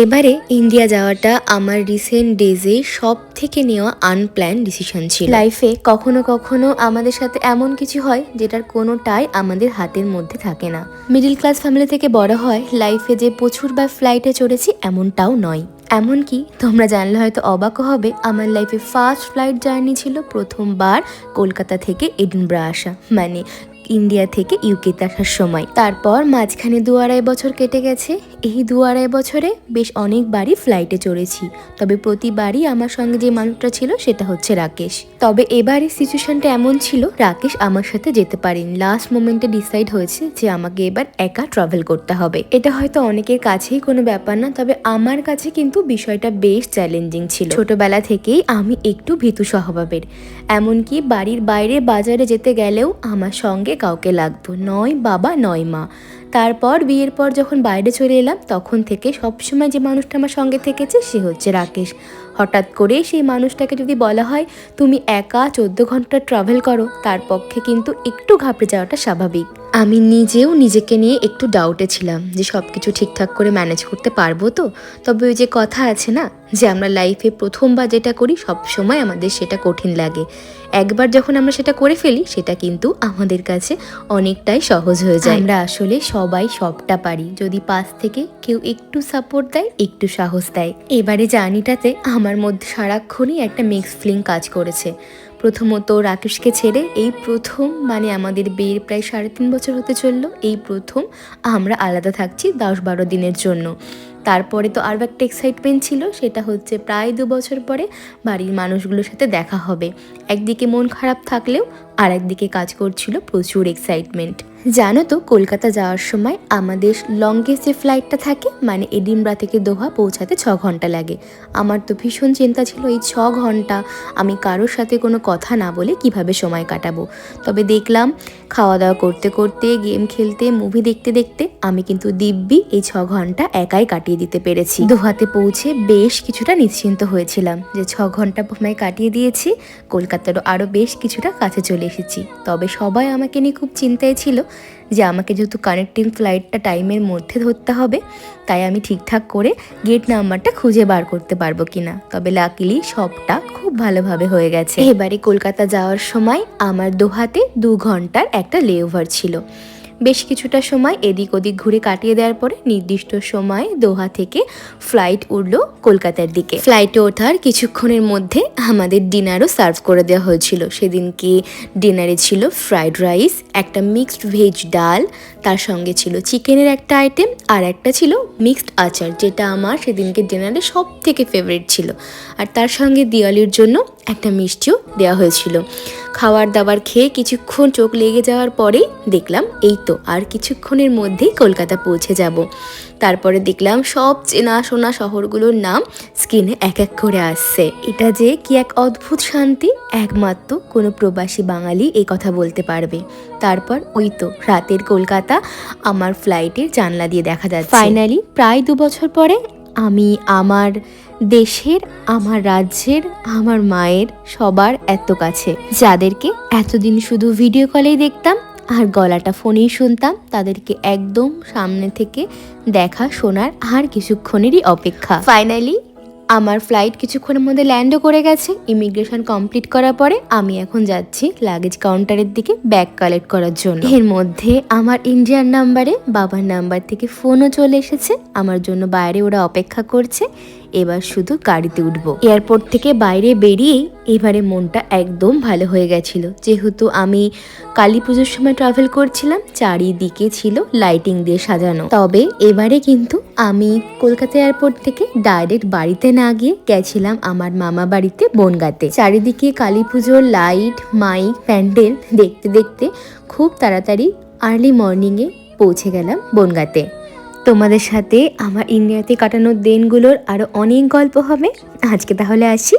এবারে ইন্ডিয়া যাওয়াটা আমার রিসেন্ট ডেজে সব থেকে নেওয়া আনপ্ল্যান ডিসিশন ছিল। লাইফে কখনো কখনো আমাদের সাথে এমন কিছু হয় যেটার কোনোটাই আমাদের হাতের মধ্যে থাকে না। মিডিল ক্লাস ফ্যামিলি থেকে বড় হয় লাইফে যে প্রচুর বা ফ্লাইটে চড়েছি এমনটাও নয়। এমনকি তোমরা জানলে হয়তো অবাক হবে, আমার লাইফে ফার্স্ট ফ্লাইট জার্নি ছিল প্রথমবার কলকাতা থেকে এডিনব্রা আসা। মানে ইন্ডিয়া থেকে ইউকেতে আসার সময়। তারপর মাঝখানে দু আড়াই বছর কেটে গেছে। এই দু আড়াই বছরে বেশ অনেকবারই ফ্লাইটে চড়েছি। তবে প্রতিবারই আমার সঙ্গে যে মানুষটা ছিল সেটা হচ্ছে রাকেশ। তবে এবারে সিচুয়েশনটা এমন ছিল, রাকেশ আমার সাথে যেতে পারেন। লাস্ট মোমেন্টে ডিসাইড হয়েছে যে আমাকে এবার একা ট্রাভেল করতে হবে। এটা হয়তো অনেকের কাছেই কোনো ব্যাপার না, তবে আমার কাছে কিন্তু বিষয়টা বেশ চ্যালেঞ্জিং ছিল। ছোটবেলা থেকেই আমি একটু ভীতু স্বভাবের। এমনকি বাড়ির বাইরে বাজারে যেতে গেলেও আমার সঙ্গে কাউকে লাগতো। নয় বাবা, নয় মা। তারপর বিয়ের পর যখন বাইরে চলে এলাম, তখন থেকে সবসময় যে মানুষটা আমার সঙ্গে থেকেছে, সে হচ্ছে রাকেশ। হঠাৎ করে সেই মানুষটাকে যদি বলা হয়, তুমি একা চোদ্দ ঘণ্টা ট্রাভেল করো, তার পক্ষে কিন্তু একটু ঘাবড়ে যাওয়াটা স্বাভাবিক। আমি নিজেও নিজেকে নিয়ে একটু ডাউটে ছিলাম যে সব কিছু ঠিকঠাক করে ম্যানেজ করতে পারব তো? তবে ওই যে কথা আছে না যে আমরা লাইফে প্রথমবার যেটা করি, সব সময় আমাদের সেটা কঠিন লাগে। একবার যখন আমরা সেটা করে ফেলি, সেটা কিন্তু আমাদের কাছে অনেকটাই সহজ হয়ে যায়। আমরা আসলে সবাই সবটা পারি। যদি পাশ থেকে কেউ একটু সাপোর্ট দেয়, একটু সাহস দেয়। এবারে জার্নিটাতে আমার মধ্যে সারাক্ষণই একটা মিক্স ফিলিং কাজ করেছে। প্রথমত রাকেশকে ছেড়ে এই প্রথম মানে আমাদের বিয়ের প্রায় সাড়ে তিন বছর হতে চলল, এই প্রথম আমরা আলাদা থাকছি দশ বারো দিনের জন্য। তারপরে তো আরও একটা এক্সাইটমেন্ট ছিল, সেটা হচ্ছে প্রায় দু বছর পরে বাড়ির মানুষগুলোর সাথে দেখা হবে। একদিকে মন খারাপ থাকলেও আর একদিকে কাজ করছিল প্রচুর এক্সাইটমেন্ট জানো তো, কলকাতা যাওয়ার সময় আমাদের লংগেস্ট যে ফ্লাইটটা থাকে মানে এডিমব্রা থেকে দোহা পৌঁছাতে ছ ঘণ্টা লাগে। আমার তো ভীষণ চিন্তা ছিল এই ছ ঘণ্টা, আমি কারোর সাথে কোনো কথা না বলে কীভাবে সময় কাটাবো। তবে দেখলাম খাওয়া দাওয়া করতে করতে গেম খেলতে মুভি দেখতে দেখতে, আমি কিন্তু দিব্যি এই ছ ঘণ্টা একাই কাটিয়ে দিতে পেরেছি। দোহাতে পৌঁছে বেশ কিছুটা নিশ্চিন্ত হয়েছিলাম যে ছ ঘণ্টা সময় কাটিয়ে দিয়েছি, কলকাতারও আরও বেশ কিছুটা কাছে চলে এসেছি। তবে সবাই আমাকে নিয়ে খুব চিন্তায় ছিল যে আমাকে যেহেতু কানেক্টিং ফ্লাইটটা টাইমের মধ্যে ধরতে হবে, তাই আমি ঠিকঠাক করে গেট নাম্বারটা খুঁজে বার করতে পারব কিনা। তবে লাকিলি সবটা খুব ভালোভাবে হয়ে গেছে। এবারে কলকাতা যাওয়ার সময় আমার দোহাতে দু ঘণ্টার একটা লেওভার ছিল। বেশ কিছুটা সময় এদিক ওদিক ঘুরে কাটিয়ে দেওয়ার পরে নির্দিষ্ট সময়ে দোহা থেকে ফ্লাইট উঠল কলকাতার দিকে। ফ্লাইটে ওঠার কিছুক্ষণের মধ্যে আমাদের ডিনারও সার্ভ করে দেওয়া হয়েছিল। সেদিনকে ডিনারে ছিল ফ্রাইড রাইস, একটা মিক্সড ভেজ ডাল, তার সঙ্গে ছিল চিকেনের একটা আইটেম আর একটা ছিল মিক্সড আচার, যেটা আমার সেদিনকে ডিনারে সব থেকে ফেভারিট ছিল। আর তার সঙ্গে দিওয়ালির জন্য একটা মিষ্টিও দেওয়া হয়েছিল। খাবার দাবার খেয়ে কিছুক্ষণ চোখ লেগে যাওয়ার পরেই দেখলাম এই তো আর কিছুক্ষণের মধ্যেই কলকাতা পৌঁছে যাব। তারপরে দেখলাম সব চেনা শোনা শহরগুলোর নাম স্ক্রিনে এক এক করে আসছে। এটা যে কি এক অদ্ভুত শান্তি, একমাত্র কোনো প্রবাসী বাঙালি এই কথা বলতে পারবে। তারপর ওই তো রাতের কলকাতা, আমার ফ্লাইটের জানলা দিয়ে দেখা যাচ্ছে। ফাইনালি প্রায় দু বছর পরে আমি আমার দেশের, আমার রাজ্যের, আমার মায়ের সবার এত কাছে, যাদেরকে এতদিন শুধু ভিডিও কলেই দেখতাম আর গলাটা ফোনেই শুনতাম, তাদেরকে একদম সামনে থেকে দেখা, শোনার আর কিছুক্ষণেরই অপেক্ষা। ফাইনালি আমার ফ্লাইট কিছুক্ষণের মধ্যে ল্যান্ডও করে গেছে। ইমিগ্রেশন কমপ্লিট করার পরে আমি এখন যাচ্ছি লাগেজ কাউন্টারের দিকে ব্যাগ কালেক্ট করার জন্য। এর মধ্যে আমার ইন্ডিয়ান নাম্বারে বাবার নাম্বার থেকে ফোনও চলে এসেছে। আমার জন্য বাইরে ওরা অপেক্ষা করছে। এবার শুধু গাড়িতে উঠবো। এয়ারপোর্ট থেকে বাইরে বেরিয়েই এবারে মনটা একদম ভালো হয়ে গেছিল। যেহেতু আমি কালী পুজোর সময় ট্রাভেল করছিলাম, চারিদিকে ছিল লাইটিং দিয়ে সাজানো। তবে এবারে কিন্তু আমি কলকাতা এয়ারপোর্ট থেকে ডাইরেক্ট বাড়িতে না গিয়ে গেছিলাম আমার মামা বাড়িতে বনগাতে। চারিদিকে কালী পুজোর লাইট মাইক প্যান্ডেল দেখতে দেখতে খুব তাড়াতাড়ি আর্লি মর্নিংয়ে পৌঁছে গেলাম বনগাতে। তোমাদের সাথে আমার ইন্ডিয়াতে কাটানোর দিনগুলোর আরও অনেক গল্প হবে। আজকে তাহলে আসি।